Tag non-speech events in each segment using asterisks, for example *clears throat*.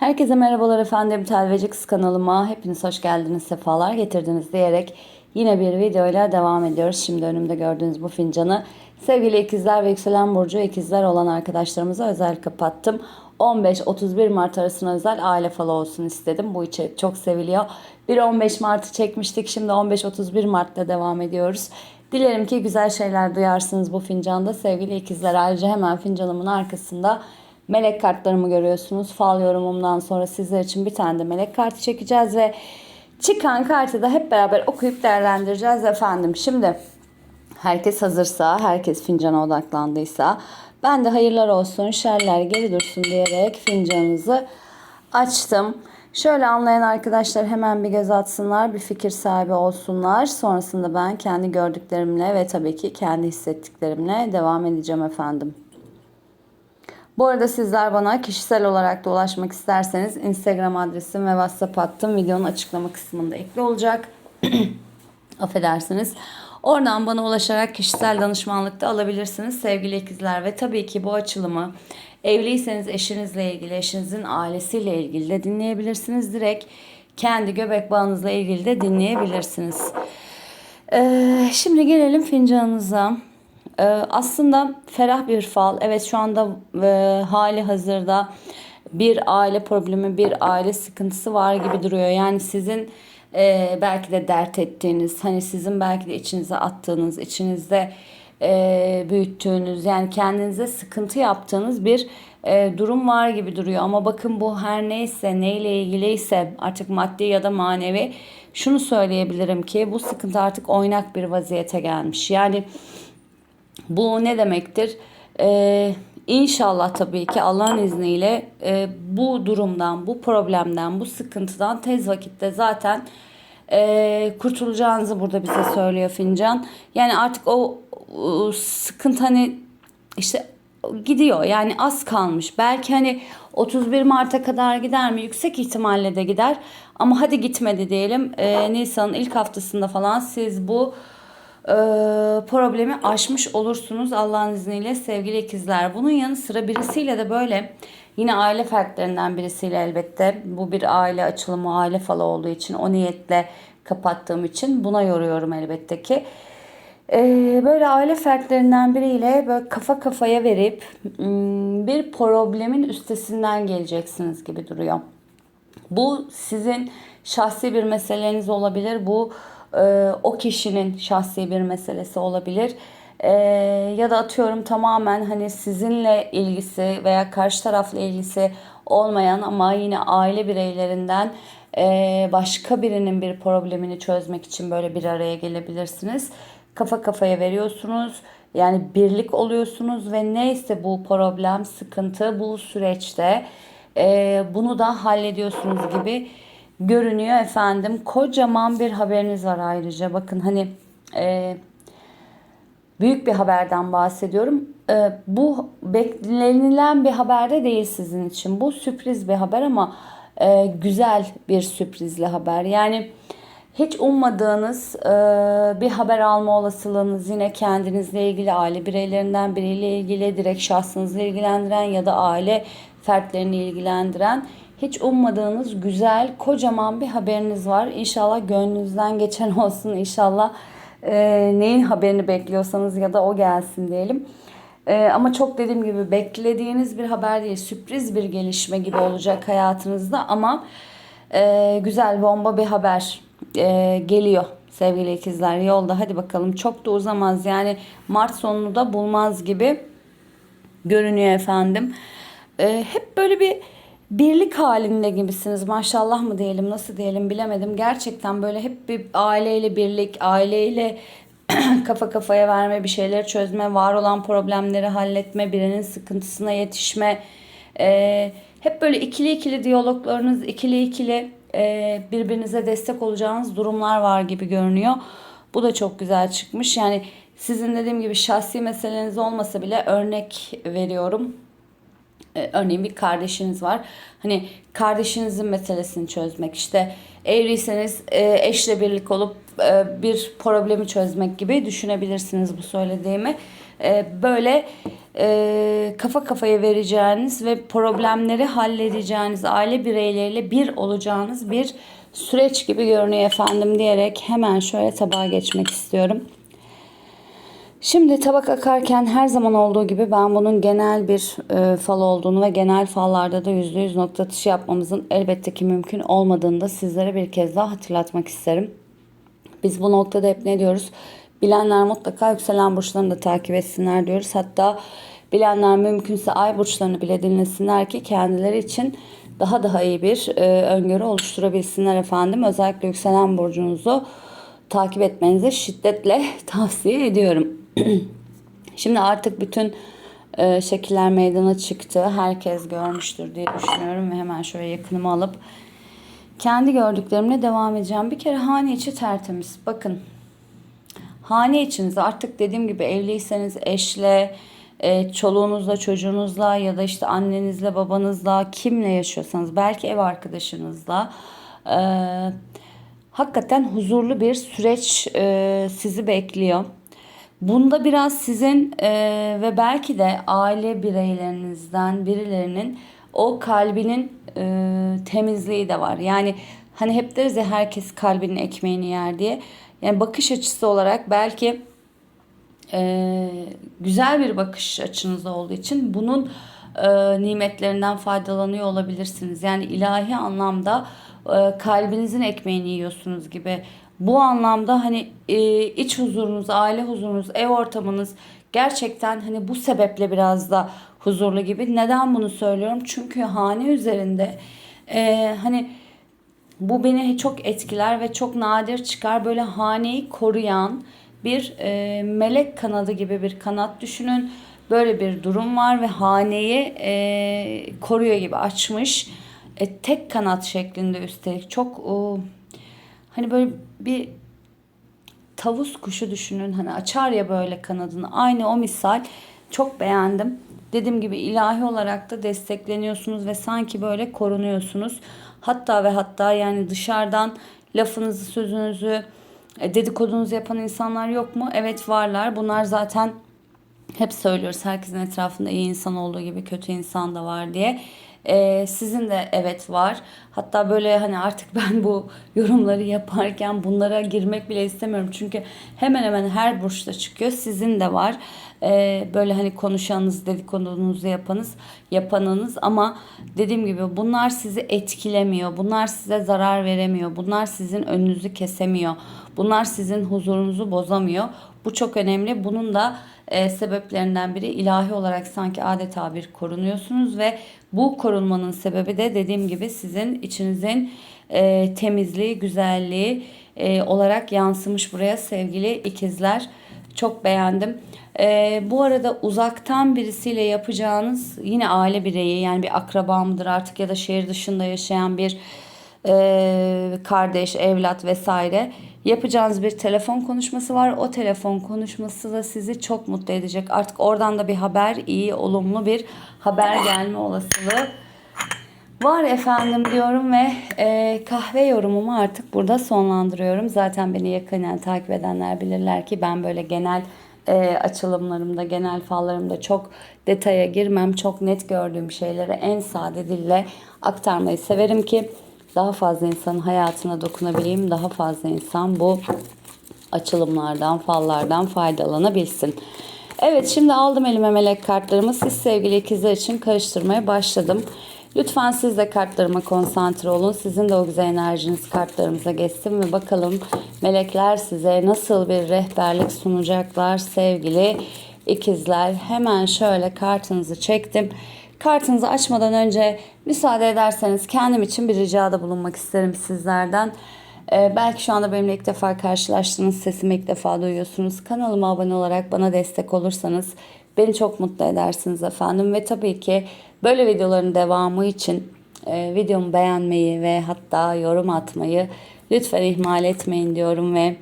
Herkese merhabalar efendim. Telvecix kanalıma hepiniz hoş geldiniz, sefalar getirdiniz diyerek yine bir videoyla devam ediyoruz. Şimdi önümde gördüğünüz bu fincanı sevgili ikizler ve yükselen burcu ikizler olan arkadaşlarımıza özel kapattım. 15-31 Mart arasına özel aile falı olsun istedim. Bu içerik çok seviliyor. Bir 15 Mart'ı çekmiştik. Şimdi 15-31 Mart'ta devam ediyoruz. Dilerim ki güzel şeyler duyarsınız bu fincanda sevgili ikizler. Ayrıca hemen fincanımın arkasında melek kartlarımı görüyorsunuz. Fal yorumumdan sonra sizler için bir tane de melek kartı çekeceğiz ve çıkan kartı da hep beraber okuyup değerlendireceğiz efendim. Şimdi herkes hazırsa, herkes fincana odaklandıysa ben de hayırlar olsun, şerler geri dursun diyerek fincanınızı açtım. Şöyle anlayan arkadaşlar hemen bir göz atsınlar, bir fikir sahibi olsunlar. Sonrasında ben kendi gördüklerimle ve tabii ki kendi hissettiklerimle devam edeceğim efendim. Bu arada sizler bana kişisel olarak da ulaşmak isterseniz Instagram adresim ve WhatsApp hattım videonun açıklama kısmında ekli olacak. *clears throat* Affedersiniz. Oradan bana ulaşarak kişisel danışmanlık da alabilirsiniz sevgili ikizler. Ve tabii ki bu açılımı evliyseniz eşinizle ilgili, eşinizin ailesiyle ilgili de dinleyebilirsiniz. Direkt kendi göbek bağınızla ilgili de dinleyebilirsiniz. Ee, şimdi gelelim fincanınıza. Ee, aslında ferah bir fal. Evet şu anda e, hali hazırda bir aile problemi, bir aile sıkıntısı var gibi duruyor. Yani sizin e, belki de dert ettiğiniz, hani sizin belki de içinize attığınız, içinizde e, büyüttüğünüz, yani kendinize sıkıntı yaptığınız bir durum var gibi duruyor. Ama bakın bu her neyse, neyle ilgiliyse artık maddi ya da manevi şunu söyleyebilirim ki bu sıkıntı artık oynak bir vaziyete gelmiş. Yani bu ne demektir? Ee, inşallah tabii ki Allah'ın izniyle e, bu durumdan, bu problemden, bu sıkıntıdan tez vakitte zaten e, kurtulacağınızı burada bize söylüyor fincan. Yani artık o, o sıkıntı hani işte gidiyor yani az kalmış. Belki hani 31 Mart'a kadar gider mi? Yüksek ihtimalle de gider. Ama hadi gitmedi diyelim. E, Nisan'ın ilk haftasında falan siz bu e, problemi aşmış olursunuz Allah'ın izniyle sevgili ikizler. Bunun yanı sıra birisiyle de böyle yine aile fertlerinden birisiyle elbette bu bir aile açılımı aile falı olduğu için o niyetle kapattığım için buna yoruyorum elbette ki. Ee, böyle aile fertlerinden biriyle böyle kafa kafaya verip hmm, bir problemin üstesinden geleceksiniz gibi duruyor. Bu sizin şahsi bir meseleniz olabilir. Bu e, o kişinin şahsi bir meselesi olabilir. E, ya da atıyorum tamamen hani sizinle ilgisi veya karşı tarafla ilgisi olmayan ama yine aile bireylerinden e, başka birinin bir problemini çözmek için böyle bir araya gelebilirsiniz. Kafa kafaya veriyorsunuz. Yani birlik oluyorsunuz ve neyse bu problem, sıkıntı bu süreçte bunu da hallediyorsunuz gibi görünüyor efendim. Kocaman bir haberiniz var ayrıca. Bakın hani e, büyük bir haberden bahsediyorum. E, bu beklenilen bir haber de değil sizin için. Bu sürpriz bir haber ama e, güzel bir sürprizli haber. Yani hiç ummadığınız e, bir haber alma olasılığınız yine kendinizle ilgili, aile bireylerinden biriyle ilgili, direkt şahsınızla ilgilendiren ya da aile fertlerini ilgilendiren hiç ummadığınız güzel, kocaman bir haberiniz var. İnşallah gönlünüzden geçen *laughs* olsun. İnşallah e, neyin haberini bekliyorsanız ya da o gelsin diyelim. E, ama çok dediğim gibi beklediğiniz bir haber değil, sürpriz bir gelişme gibi olacak hayatınızda ama e, güzel bomba bir haber e, geliyor sevgili ikizler yolda. Hadi bakalım çok da uzamaz yani Mart sonunu da bulmaz gibi görünüyor efendim. E, hep böyle bir birlik halinde gibisiniz maşallah mı diyelim nasıl diyelim bilemedim. Gerçekten böyle hep bir aileyle birlik, aileyle *clears throat* kafa kafaya verme, bir şeyleri çözme, var olan problemleri halletme, birinin sıkıntısına yetişme. Ee, hep böyle ikili ikili diyaloglarınız, ikili ikili e, birbirinize destek olacağınız durumlar var gibi görünüyor. Bu da çok güzel çıkmış. Yani sizin dediğim gibi şahsi meseleniz olmasa bile örnek veriyorum e, örneğin bir kardeşiniz var. Hani kardeşinizin meselesini çözmek işte evliyseniz e, eşle birlik olup e, bir problemi çözmek gibi düşünebilirsiniz bu söylediğimi. e, böyle kafa kafaya vereceğiniz ve problemleri halledeceğiniz aile bireyleriyle bir olacağınız bir süreç gibi görünüyor efendim diyerek hemen şöyle tabağa geçmek istiyorum. Şimdi tabak akarken her zaman olduğu gibi ben bunun genel bir e, fal olduğunu ve genel fallarda da %100 nokta atışı yapmamızın elbette ki mümkün olmadığını da sizlere bir kez daha hatırlatmak isterim. Biz bu noktada hep ne diyoruz? Bilenler mutlaka yükselen burçlarını da takip etsinler diyoruz. Hatta bilenler mümkünse ay burçlarını bile dinlesinler ki kendileri için daha daha iyi bir e, öngörü oluşturabilsinler efendim. Özellikle yükselen burcunuzu takip etmenizi şiddetle *laughs* tavsiye ediyorum. *clears throat* Şimdi artık bütün e, şekiller meydana çıktı. Herkes görmüştür diye düşünüyorum ve hemen şöyle yakınımı alıp kendi gördüklerimle devam edeceğim. Bir kere hane içi tertemiz. Bakın hane içinize artık dediğim gibi evliyseniz eşle, e, çoluğunuzla, çocuğunuzla ya da işte annenizle, babanızla kimle yaşıyorsanız belki ev arkadaşınızla e, hakikaten huzurlu bir süreç e, sizi bekliyor. Bunda biraz sizin e, ve belki de aile bireylerinizden birilerinin o kalbinin e, temizliği de var. Yani hani hep deriz ya herkes kalbinin ekmeğini yer diye. Yani bakış açısı olarak belki e, güzel bir bakış açınız olduğu için bunun e, nimetlerinden faydalanıyor olabilirsiniz. Yani ilahi anlamda e, kalbinizin ekmeğini yiyorsunuz gibi. Bu anlamda hani e, iç huzurunuz, aile huzurunuz, ev ortamınız gerçekten hani bu sebeple biraz da huzurlu gibi. Neden bunu söylüyorum? Çünkü hane üzerinde e, hani bu beni çok etkiler ve çok nadir çıkar. Böyle haneyi koruyan bir e, melek kanadı gibi bir kanat düşünün. Böyle bir durum var ve haneyi e, koruyor gibi açmış. E, tek kanat şeklinde üstelik çok o, hani böyle bir tavus kuşu düşünün. Hani açar ya böyle kanadını. Aynı o misal. Çok beğendim. Dediğim gibi ilahi olarak da destekleniyorsunuz ve sanki böyle korunuyorsunuz. Hatta ve hatta yani dışarıdan lafınızı, sözünüzü, e, dedikodunuzu yapan insanlar yok mu? Evet varlar. Bunlar zaten hep söylüyoruz herkesin etrafında iyi insan olduğu gibi kötü insan da var diye. Ee, sizin de evet var. Hatta böyle hani artık *laughs* ben bu yorumları yaparken bunlara girmek bile istemiyorum. Çünkü hemen hemen her burçta çıkıyor. Sizin de var. Ee, böyle hani konuşanınız, dedikodunuzu yapanız, yapanınız ama dediğim gibi bunlar sizi etkilemiyor. Bunlar size zarar veremiyor. Bunlar sizin önünüzü kesemiyor. Bunlar sizin huzurunuzu bozamıyor. Bu çok önemli. Bunun da e, sebeplerinden biri ilahi olarak sanki adeta bir korunuyorsunuz ve bu korunmanın sebebi de dediğim gibi sizin içinizin e, temizliği, güzelliği e, olarak yansımış buraya sevgili ikizler. Çok beğendim. E, bu arada uzaktan birisiyle yapacağınız yine aile bireyi yani bir akraba mıdır artık ya da şehir dışında yaşayan bir e, kardeş, evlat vesaire yapacağınız bir telefon konuşması var. O telefon konuşması da sizi çok mutlu edecek. Artık oradan da bir haber, iyi, olumlu bir haber gelme olasılığı var efendim diyorum ve e, kahve yorumumu artık burada sonlandırıyorum. Zaten beni yakından takip edenler bilirler ki ben böyle genel e, açılımlarımda, genel fallarımda çok detaya girmem. Çok net gördüğüm şeyleri en sade dille aktarmayı severim ki daha fazla insanın hayatına dokunabileyim. Daha fazla insan bu açılımlardan, fallardan faydalanabilsin. Evet şimdi aldım elime melek kartlarımı. Siz sevgili ikizler için karıştırmaya başladım. Lütfen siz de kartlarıma konsantre olun. Sizin de o güzel enerjiniz kartlarımıza geçsin ve bakalım melekler size nasıl bir rehberlik sunacaklar sevgili ikizler. Hemen şöyle kartınızı çektim. Kartınızı açmadan önce müsaade ederseniz kendim için bir ricada bulunmak isterim sizlerden. Ee, belki şu anda benimle ilk defa karşılaştınız, sesimi ilk defa duyuyorsunuz. Kanalıma abone olarak bana destek olursanız beni çok mutlu edersiniz efendim. Ve tabii ki böyle videoların devamı için e, videomu beğenmeyi ve hatta yorum atmayı lütfen ihmal etmeyin diyorum ve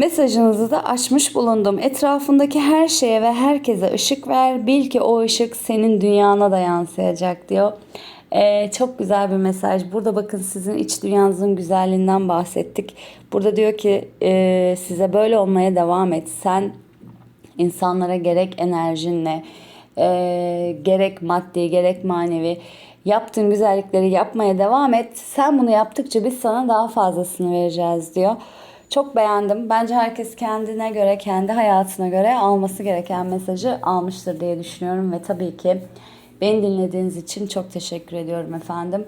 Mesajınızı da açmış bulundum. Etrafındaki her şeye ve herkese ışık ver. Bil ki o ışık senin dünyana da yansıyacak diyor. Ee, çok güzel bir mesaj. Burada bakın sizin iç dünyanızın güzelliğinden bahsettik. Burada diyor ki e, size böyle olmaya devam et. Sen insanlara gerek enerjinle, e, gerek maddi gerek manevi yaptığın güzellikleri yapmaya devam et. Sen bunu yaptıkça biz sana daha fazlasını vereceğiz diyor. Çok beğendim. Bence herkes kendine göre, kendi hayatına göre alması gereken mesajı almıştır diye düşünüyorum ve tabii ki beni dinlediğiniz için çok teşekkür ediyorum efendim.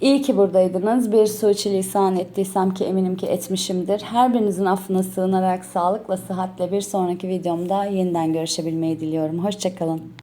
İyi ki buradaydınız. Bir suçilisan ettiysem ki eminim ki etmişimdir. Her birinizin affına sığınarak sağlıkla, sıhhatle bir sonraki videomda yeniden görüşebilmeyi diliyorum. Hoşçakalın.